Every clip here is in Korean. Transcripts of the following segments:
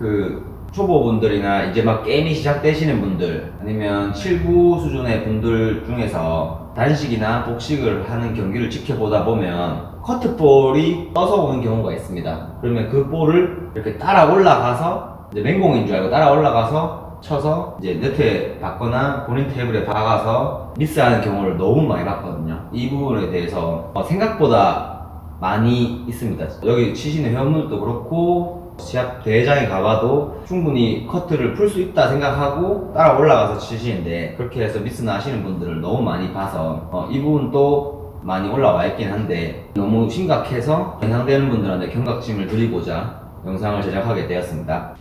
그 초보분들이나 이제 막 게임이 시작되시는 분들 아니면 7구 수준의 분들 중에서 단식이나 복식을 하는 경기를 지켜보다 보면 커트볼이 떠서 오는 경우가 있습니다. 그러면 그 볼을 이렇게 따라 올라가서 이제 맹공인 줄 알고 따라 올라가서 쳐서 이제 네트에 박거나 본인 테이블에 박아서 미스하는 경우를 너무 많이 봤거든요. 이 부분에 대해서 어, 생각보다 많이 있습니다. 여기 치시는 회원분들도 그렇고 시합 대회장에 가봐도 충분히 커트를 풀 수 있다 생각하고 따라 올라가서 치시는데 그렇게 해서 미스 나시는 분들을 너무 많이 봐서 어, 이 부분도 많이 올라와 있긴 한데 너무 심각해서 해당되는 분들한테 경각심을 드리고자 영상을 제작하게 되었습니다.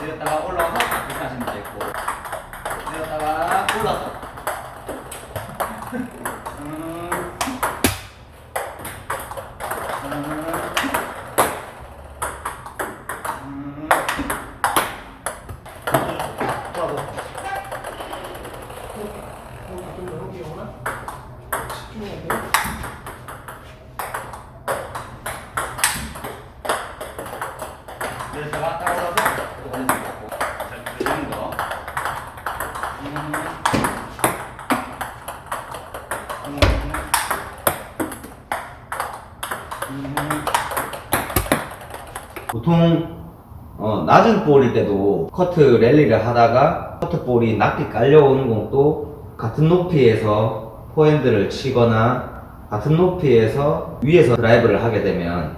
내렸다가 올라와서 이렇게 하시면 되겠고 내렸다가 올라서 음. 음. 음. 내렸다가 딱 올라서 또 올리면 되겠고 자, 이 정도 음. 보통 어, 낮은 볼일 때도 커트 랠리를 하다가 커트 볼이 낮게 깔려오는 공도 같은 높이에서 포핸드를 치거나 같은 높이에서 위에서 드라이브를 하게 되면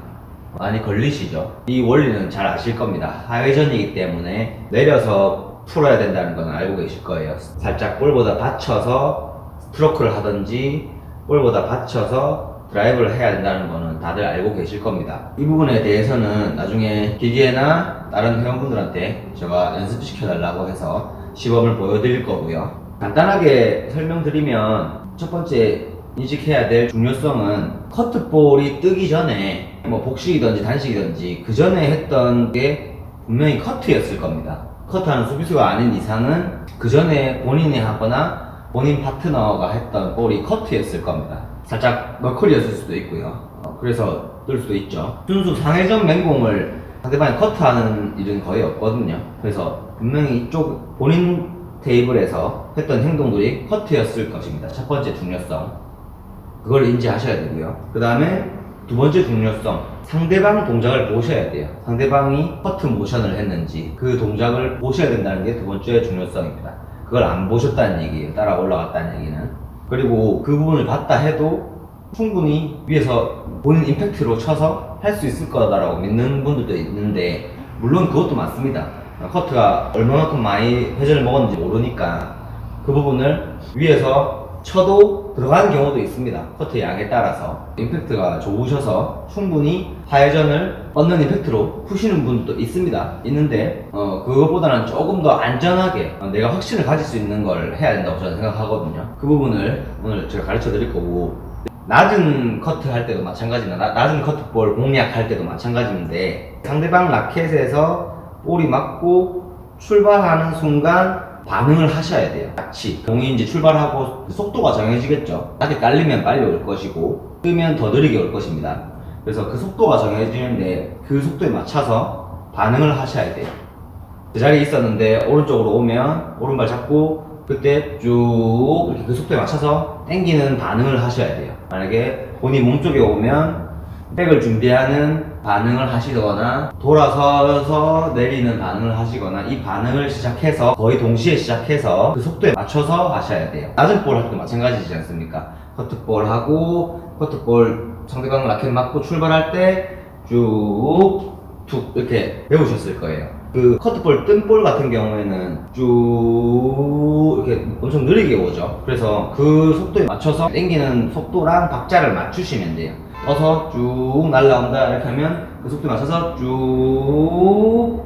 많이 걸리시죠. 이 원리는 잘 아실 겁니다. 하회전이기 때문에 내려서 풀어야 된다는 건 알고 계실 거예요. 살짝 볼보다 받쳐서 스트로크를 하든지 볼보다 받쳐서 드라이브를 해야 된다는 거는 다들 알고 계실 겁니다. 이 부분에 대해서는 나중에 기계나 다른 회원분들한테 제가 연습시켜 달라고 해서 시범을 보여드릴 거고요. 간단하게 설명드리면 첫 번째 인식해야 될 중요성은 커트볼이 뜨기 전에 뭐 복식이든지 단식이든지 그 전에 했던 게 분명히 커트였을 겁니다. 커트하는 수비수가 아닌 이상은 그 전에 본인이 하거나 본인 파트너가 했던 볼이 커트였을 겁니다. 살짝 너클이었을 수도 있고요. 어, 그래서 뜰 수도 있죠. 순수 상회전 맹공을 상대방이 커트하는 일은 거의 없거든요. 그래서 분명히 이쪽 본인 테이블에서 했던 행동들이 커트였을 것입니다. 첫 번째 중요성. 그걸 인지하셔야 되고요. 그 다음에 두 번째 중요성. 상대방 동작을 보셔야 돼요. 상대방이 커트 모션을 했는지 그 동작을 보셔야 된다는 게 두 번째 중요성입니다. 그걸 안 보셨다는 얘기예요. 따라 올라갔다는 얘기는. 그리고 그 부분을 봤다 해도 충분히 위에서 본인 임팩트로 쳐서 할 수 있을 거다라고 믿는 분들도 있는데 물론 그것도 맞습니다. 커트가 얼마만큼 많이 회전을 먹었는지 모르니까 그 부분을 위에서 쳐도 들어가는 경우도 있습니다. 커트 양에 따라서 임팩트가 좋으셔서 충분히 하회전을 얻는 임팩트로 푸시는 분도 있습니다. 있는데 어, 그것보다는 조금 더 안전하게 어, 내가 확신을 가질 수 있는 걸 해야 된다고 저는 생각하거든요. 그 부분을 오늘 제가 가르쳐 드릴 거고 낮은 커트 할 때도 마찬가지입니다. 나- 낮은 커트볼 공략할 때도 마찬가지인데 상대방 라켓에서 볼이 맞고 출발하는 순간 반응을 하셔야 돼요. 같이 공이 이제 출발하고 그 속도가 정해지겠죠. 낮게 깔리면 빨리 올 것이고 뜨면 더 느리게 올 것입니다. 그래서 그 속도가 정해지는데 그 속도에 맞춰서 반응을 하셔야 돼요. 그 자리에 있었는데 오른쪽으로 오면 오른발 잡고 그때 쭉 이렇게 그 속도에 맞춰서 당기는 반응을 하셔야 돼요. 만약에 본인 몸쪽에 오면 백을 준비하는 반응을 하시거나 돌아서서 내리는 반응을 하시거나 이 반응을 시작해서 거의 동시에 시작해서 그 속도에 맞춰서 하셔야 돼요. 낮은 볼 할 때도 마찬가지지 않습니까? 커트볼 하고 커트볼 상대방 라켓 맞고 출발할 때 쭉 툭 이렇게 배우셨을 거예요. 그 커트볼 뜬볼 같은 경우에는 쭉 이렇게 엄청 느리게 오죠. 그래서 그 속도에 맞춰서 당기는 속도랑 박자를 맞추시면 돼요. 떠서 쭉 날라온다. 이렇게 하면 그 속도에 맞춰서 쭉딱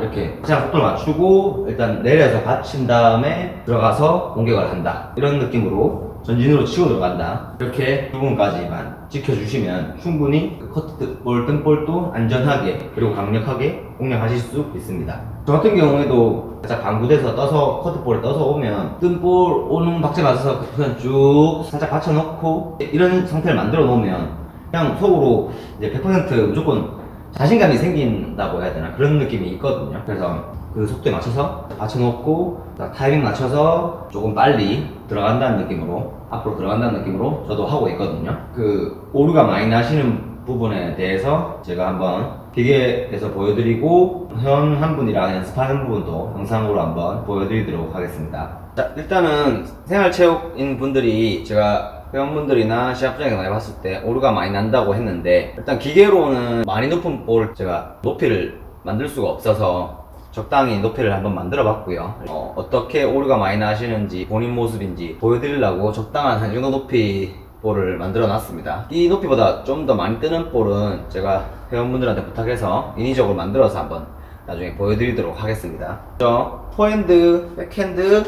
이렇게 그냥 속도를 맞추고 일단 내려서 받친 다음에 들어가서 공격을 한다. 이런 느낌으로 전진으로 치고 들어간다. 이렇게 부분까지만 지켜주시면 충분히 그 커트볼 등볼도 안전하게 그리고 강력하게 공략하실 수 있습니다. 저 같은 경우에도 살짝 방구돼서 떠서 커트볼에 떠서 오면 뜬볼 오는 박자 맞아서 그냥 쭉 살짝 받쳐놓고 이런 상태를 만들어 놓으면 그냥 속으로 이제 100% 무조건 자신감이 생긴다고 해야 되나? 그런 느낌이 있거든요. 그래서 그 속도에 맞춰서 받쳐놓고 타이밍 맞춰서 조금 빨리 들어간다는 느낌으로 앞으로 들어간다는 느낌으로 저도 하고 있거든요. 그 오류가 많이 나시는 부분에 대해서 제가 한번 기계에서 보여드리고 현 한 분이랑 연습하는 부분도 영상으로 한번 보여드리도록 하겠습니다. 자 일단은 생활체육인 분들이 제가 회원분들이나 시합장에서 많이 봤을 때 오류가 많이 난다고 했는데 일단 기계로는 많이 높은 볼 제가 높이를 만들 수가 없어서 적당히 높이를 한번 만들어 봤고요 어, 떻게 오류가 많이 나시는지 본인 모습인지 보여드리려고 적당한 한이 정도 높이 볼을 만들어 놨습니다 이 높이보다 좀 더 많이 뜨는 볼은 제가 회원분들한테 부탁해서 인위적으로 만들어서 한번 나중에 보여드리도록 하겠습니다. 저 포핸드, 백핸드,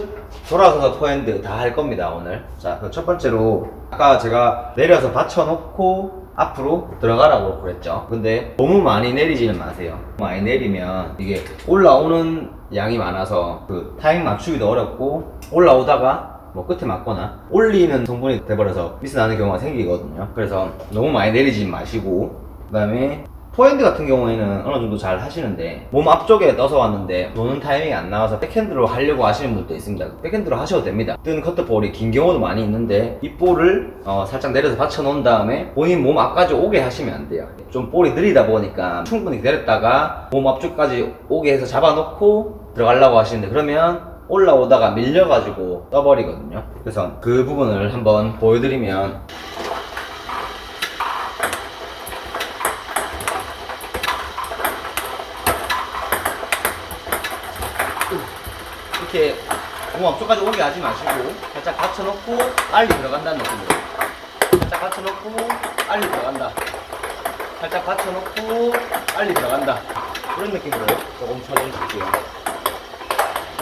돌아서서 포핸드 다 할 겁니다 오늘. 자, 그첫 번째로 아까 제가 내려서 받쳐놓고 앞으로 들어가라고 그랬죠. 근데 너무 많이 내리지는 마세요. 많이 내리면 이게 올라오는 양이 많아서 그 타임 맞추기도 어렵고 올라오다가 뭐 끝에 맞거나 올리는 성분이 돼버려서 미스 나는 경우가 생기거든요. 그래지 너무 많이 내리지 마시고 그다음에 포핸드 같은 경우에는 어느 정도 잘 하시는데 몸 앞쪽에 떠서 왔는데 노는 타이밍이 안 나와서 백핸드로 하려고 하시는 분도 있습니다. 백핸드로 하셔도 됩니다. 뜬 커트볼이 긴 경우도 많이 있는데 이 볼을 어, 살짝 내려서 받쳐 놓은 다음에 본인 몸 앞까지 오게 하시면 안 돼요. 좀 볼이 느리다 보니까 충분히 기다렸다가 몸 앞쪽까지 오게 해서 잡아놓고 들어가려고 하시는데 그러면 올라오다가 밀려가지고 떠버리거든요. 그래서 그 부분을 한번 보여드리면 이렇게 몸 앞쪽까지 오게 하지 마시고 살짝 받쳐놓고 빨리 들어간다는 느낌으로 살짝 받쳐놓고 빨리 들어간다. 살짝 받쳐놓고 빨리 들어간다. 그런 느낌으로 조금 쳐주실게요.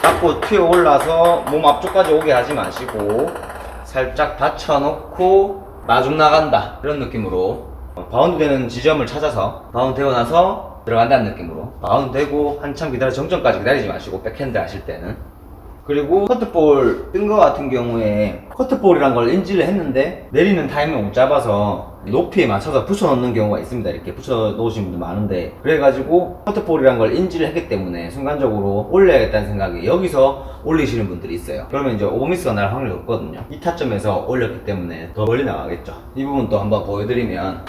잡고 튀어 올라서 몸 앞쪽까지 오게 하지 마시고 살짝 받쳐놓고 마중 나간다. 그런 느낌으로 어, 바운드 되는 지점을 찾아서 바운드 되고 나서 들어간다는 느낌으로 바운드 되고 한참 기다려 정점까지 기다리지 마시고 백핸드 하실 때는 그리고 커트볼 뜬 거 같은 경우에 커트볼이란 걸 인지를 했는데 내리는 타이밍을 못 잡아서 높이에 맞춰서 붙여 넣는 경우가 있습니다. 이렇게 붙여 놓으신 분들 많은데 그래가지고 커트볼이란 걸 인지를 했기 때문에 순간적으로 올려야겠다는 생각이 여기서 올리시는 분들이 있어요. 그러면 이제 오버미스가 날 확률이 없거든요. 이 타점에서 올렸기 때문에 더 멀리 나가겠죠. 이 부분 또 한번 보여드리면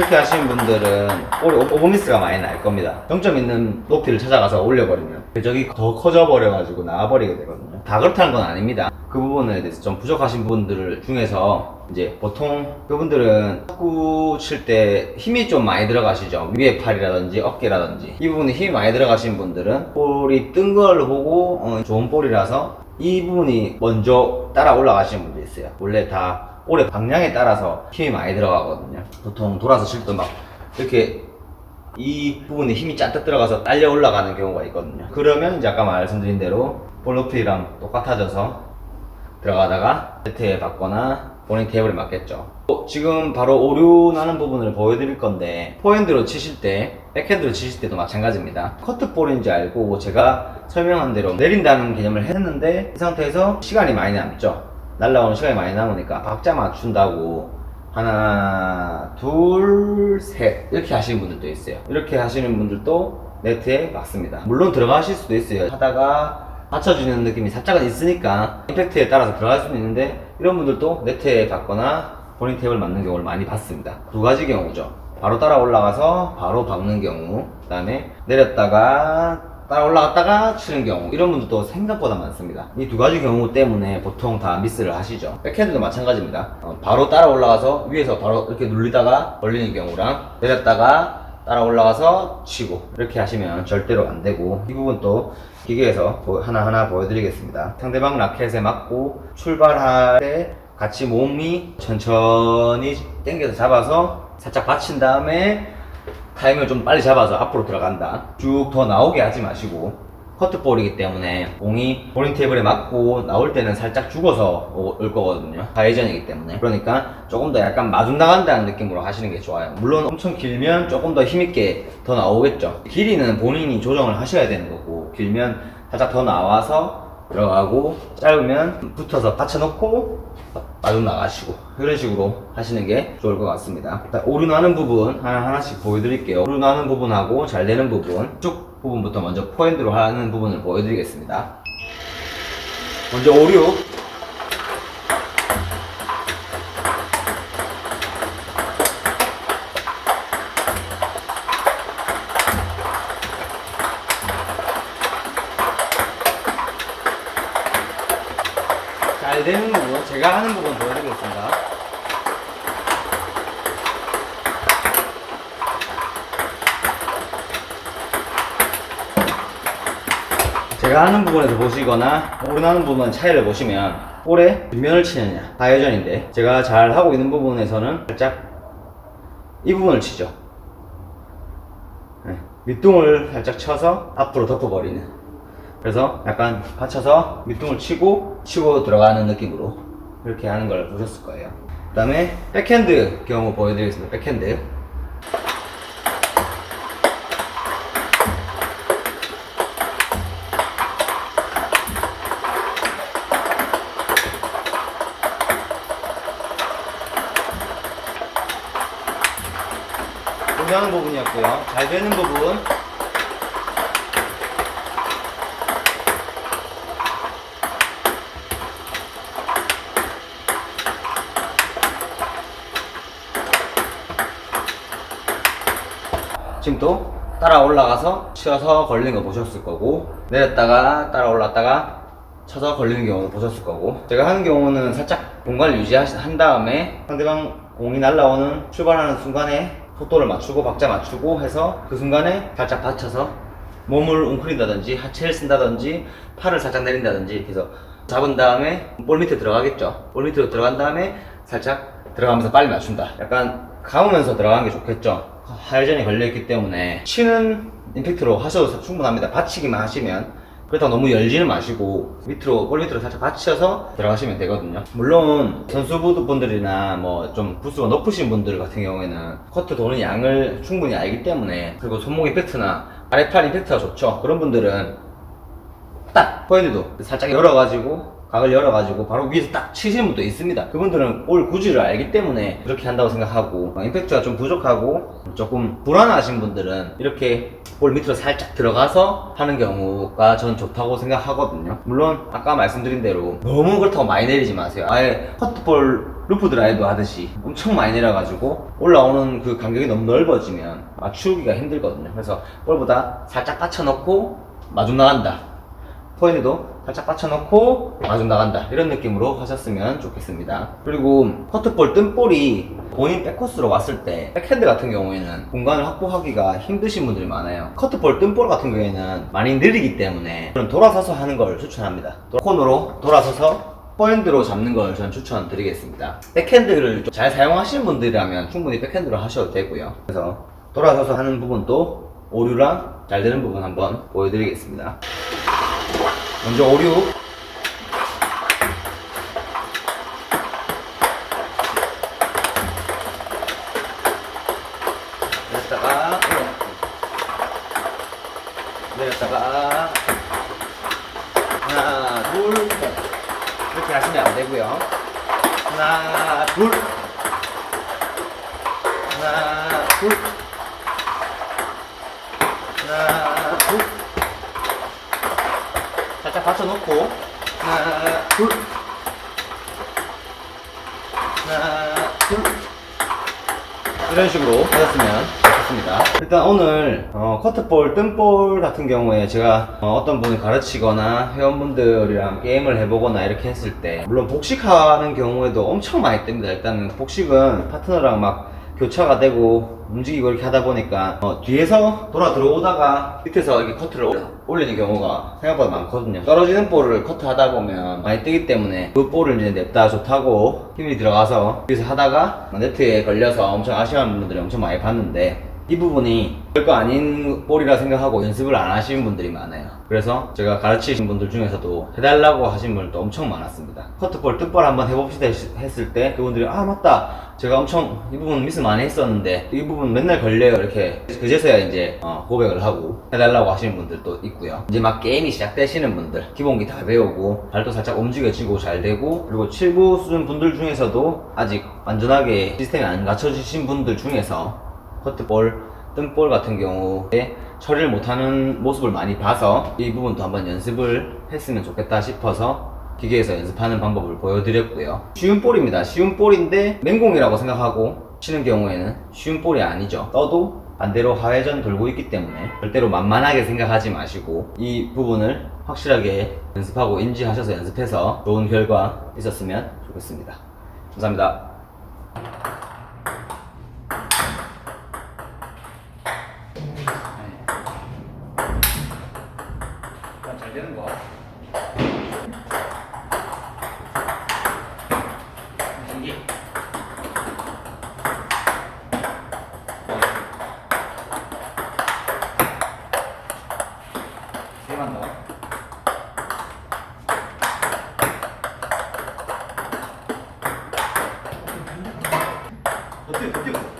이렇게 하시는 분들은 볼이 오- 오버미스가 많이 날 겁니다. 정점 있는 높이를 찾아가서 올려버리면 궤적이 더 커져버려가지고 나와버리게 되거든요. 다 그렇다는 건 아닙니다. 그 부분에 대해서 좀 부족하신 분들 중에서 이제 보통 그분들은 탁구 칠 때 힘이 좀 많이 들어가시죠. 위에 팔이라든지 어깨라든지 이 부분에 힘이 많이 들어가신 분들은 볼이 뜬 걸 보고 어, 좋은 볼이라서 이 부분이 먼저 따라 올라가시는 분도 있어요. 원래 다 볼의 방향에 따라서 힘이 많이 들어가거든요. 보통 돌아서 칠 때 막 이렇게 이 부분에 힘이 잔뜩 들어가서 딸려 올라가는 경우가 있거든요. 그러면 이제 아까 말씀드린 대로 볼 높이랑 똑같아져서 들어가다가 세트에 받거나 본인 테이블에 맞겠죠. 어, 지금 바로 오류 나는 부분을 보여드릴 건데 포핸드로 치실 때 백핸드로 치실 때도 마찬가지입니다. 커트볼인지 알고 제가 설명한 대로 내린다는 개념을 했는데 이 상태에서 시간이 많이 남죠. 날라오는 시간이 많이 남으니까 박자 맞춘다고 하나 둘셋 이렇게 하시는 분들도 있어요. 이렇게 하시는 분들도 네트에 맞습니다. 물론 들어가실 수도 있어요. 하다가 받쳐주는 느낌이 살짝은 있으니까 임팩트에 따라서 들어갈 수는 있는데 이런 분들도 네트에 받거나 본인 탭을 맞는 경우를 많이 봤습니다. 두 가지 경우죠. 바로 따라 올라가서 바로 박는 경우, 그 다음에 내렸다가 따라 올라갔다가 치는 경우 이런 분들도 생각보다 많습니다. 이 두 가지 경우 때문에 보통 다 미스를 하시죠. 백핸드도 마찬가지입니다. 어, 바로 따라 올라가서 위에서 바로 이렇게 눌리다가 걸리는 경우랑 내렸다가 따라 올라가서 치고 이렇게 하시면 절대로 안 되고 이 부분 또 기계에서 보- 하나하나 보여드리겠습니다 상대방 라켓에 맞고 출발할 때 같이 몸이 천천히 당겨서 잡아서 살짝 받친 다음에 타이밍을 좀 빨리 잡아서 앞으로 들어간다 쭉 더 나오게 하지 마시고 커트볼이기 때문에 공이 볼링 테이블에 맞고 나올 때는 살짝 죽어서 오- 올 거거든요. 좌회전이기 때문에. 그러니까 조금 더 약간 마중 나간다는 느낌으로 하시는 게 좋아요. 물론 엄청 길면 조금 더 힘있게 더 나오겠죠. 길이는 본인이 조정을 하셔야 되는 거고, 길면 살짝 더 나와서 들어가고, 짧으면 붙어서 받쳐놓고, 마중 나가시고 이런 식으로 하시는 게 좋을 것 같습니다. 자, 오류 나는 부분 하나 하나씩 보여드릴게요. 오류 나는 부분하고 잘 되는 부분 쭉 부분부터 먼저 포핸드로 하는 부분을 보여드리겠습니다. 먼저 오류 하는 부분에서 보시거나 오른하는 부분 차이를 보시면 볼에 뒷면을 치느냐 다회전인데 제가 잘 하고 있는 부분에서는 살짝 이 부분을 치죠. 네, 밑둥을 살짝 쳐서 앞으로 덮어버리는. 그래서 약간 받쳐서 밑둥을 치고 치고 들어가는 느낌으로 이렇게 하는 걸 보셨을 거예요. 그 다음에 백핸드 경우 보여드리겠습니다. 백핸드 잘 되는 부분. 지금 또 따라 올라가서 치어서 걸리는 거 보셨을 거고 내렸다가 따라 올랐다가 쳐서 걸리는 경우 보셨을 거고 제가 하는 경우는 살짝 공간을 유지한 다음에 상대방 공이 날라오는 출발하는 순간에 속도를 맞추고 박자 맞추고 해서 그 순간에 살짝 받쳐서 몸을 웅크린다든지 하체를 쓴다든지 팔을 살짝 내린다든지 해서 잡은 다음에 볼 밑에 들어가겠죠? 볼 밑으로 들어간 다음에 살짝 들어가면서 빨리 맞춘다. 약간 감으면서 들어가는 게 좋겠죠? 하회전이 걸려있기 때문에 치는 임팩트로 하셔도 충분합니다. 받치기만 하시면 그렇다고 너무 열지는 마시고 밑으로 볼 밑으로 살짝 받쳐서 들어가시면 되거든요. 물론 선수분들이나 뭐 좀 부수가 높으신 분들 같은 경우에는 커트 도는 양을 충분히 알기 때문에 그리고 손목 임팩트나 아래팔 임팩트가 좋죠. 그런 분들은 딱 포핸드도 살짝 열어가지고 각을 열어가지고 바로 위에서 딱 치시는 분도 있습니다. 그분들은 볼 구질을 알기 때문에 그렇게 한다고 생각하고 어, 임팩트가 좀 부족하고 조금 불안하신 분들은 이렇게 볼 밑으로 살짝 들어가서 하는 경우가 전 좋다고 생각하거든요. 물론 아까 말씀드린 대로 너무 그렇다고 많이 내리지 마세요. 아예 커트볼 루프 드라이브 하듯이 엄청 많이 내려가지고 올라오는 그 간격이 너무 넓어지면 맞추기가 힘들거든요. 그래서 볼보다 살짝 받쳐놓고 마중 나간다. 포인트도 살짝 받쳐놓고 마중 나간다. 이런 느낌으로 하셨으면 좋겠습니다. 그리고 커트볼 뜬볼이 본인 백코스로 왔을 때 백핸드 같은 경우에는 공간을 확보하기가 힘드신 분들이 많아요. 커트볼 뜬볼 같은 경우에는 많이 느리기 때문에 그럼 돌아서서 하는 걸 추천합니다. 코너로 돌아서서 포핸드로 잡는 걸 저는 추천드리겠습니다. 백핸드를 좀잘 사용하시는 분들이라면 충분히 백핸드로 하셔도 되고요. 그래서 돌아서서 하는 부분도 오류랑 잘 되는 부분 한번 보여드리겠습니다 먼저 오류. 내렸다가 올려놓고 내렸다가. 하나 둘. 셋. 이렇게 하시면 안 되고요. 하나 둘. 하나 둘. 하나 둘 살짝 받쳐놓고. 하나 둘. 하나 둘. 이런 식으로 하셨으면 좋겠습니다. 일단 오늘 어, 커트볼, 뜬볼 같은 경우에 제가 어, 떤 분을 가르치거나 회원분들이랑 게임을 해보거나 이렇게 했을 때 물론 복식하는 경우에도 엄청 많이 뜹니다. 일단은 복식은 파트너랑 막 교차가 되고 움직이고 이렇게 하다 보니까 어, 뒤에서 돌아 들어오다가 밑에서 이렇게 커트를 올- 올리는 경우가 생각보다 많거든요. 떨어지는 볼을 커트하다 보면 많이 뜨기 때문에 그 볼을 이제 냅다 좋다고 힘이 들어가서 여기서 하다가 네트에 걸려서 엄청 아쉬워하는 분들이 엄청 많이 봤는데 이 부분이 별거 아닌 볼이라 생각하고 연습을 안 하시는 분들이 많아요. 그래서 제가 가르치신 분들 중에서도 해달라고 하신 분들도 엄청 많았습니다. 커트볼 뜻볼 한번 해봅시다 했- 했을 때 그분들이 아 맞다 제가 엄청 이 부분 미스 많이 했었는데 이 부분 맨날 걸려요 이렇게 그제서야 이제 어, 고백을 하고 해달라고 하시는 분들도 있고요. 이제 막 게임이 시작되시는 분들 기본기 다 배우고 발도 살짝 움직여지고 잘 되고 그리고 7부 수준 분들 중에서도 아직 완전하게 시스템이 안 갖춰지신 분들 중에서 커트볼, 뜬볼 같은 경우에 처리를 못하는 모습을 많이 봐서 이 부분도 한번 연습을 했으면 좋겠다 싶어서 기계에서 연습하는 방법을 보여드렸고요. 쉬운 볼입니다. 쉬운 볼인데 맹공이라고 생각하고 치는 경우에는 쉬운 볼이 아니죠. 떠도 반대로 하회전 돌고 있기 때문에 절대로 만만하게 생각하지 마시고 이 부분을 확실하게 연습하고 인지하셔서 연습해서 좋은 결과 있었으면 좋겠습니다. 감사합니다.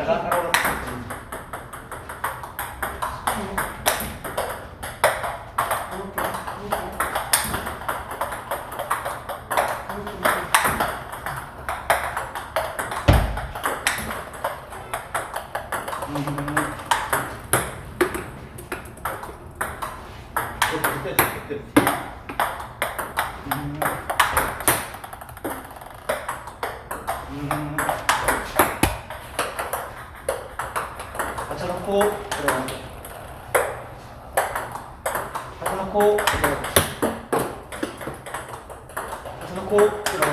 그랬다가 따로 받쳐놓고 받쳐놓고 받쳐놓고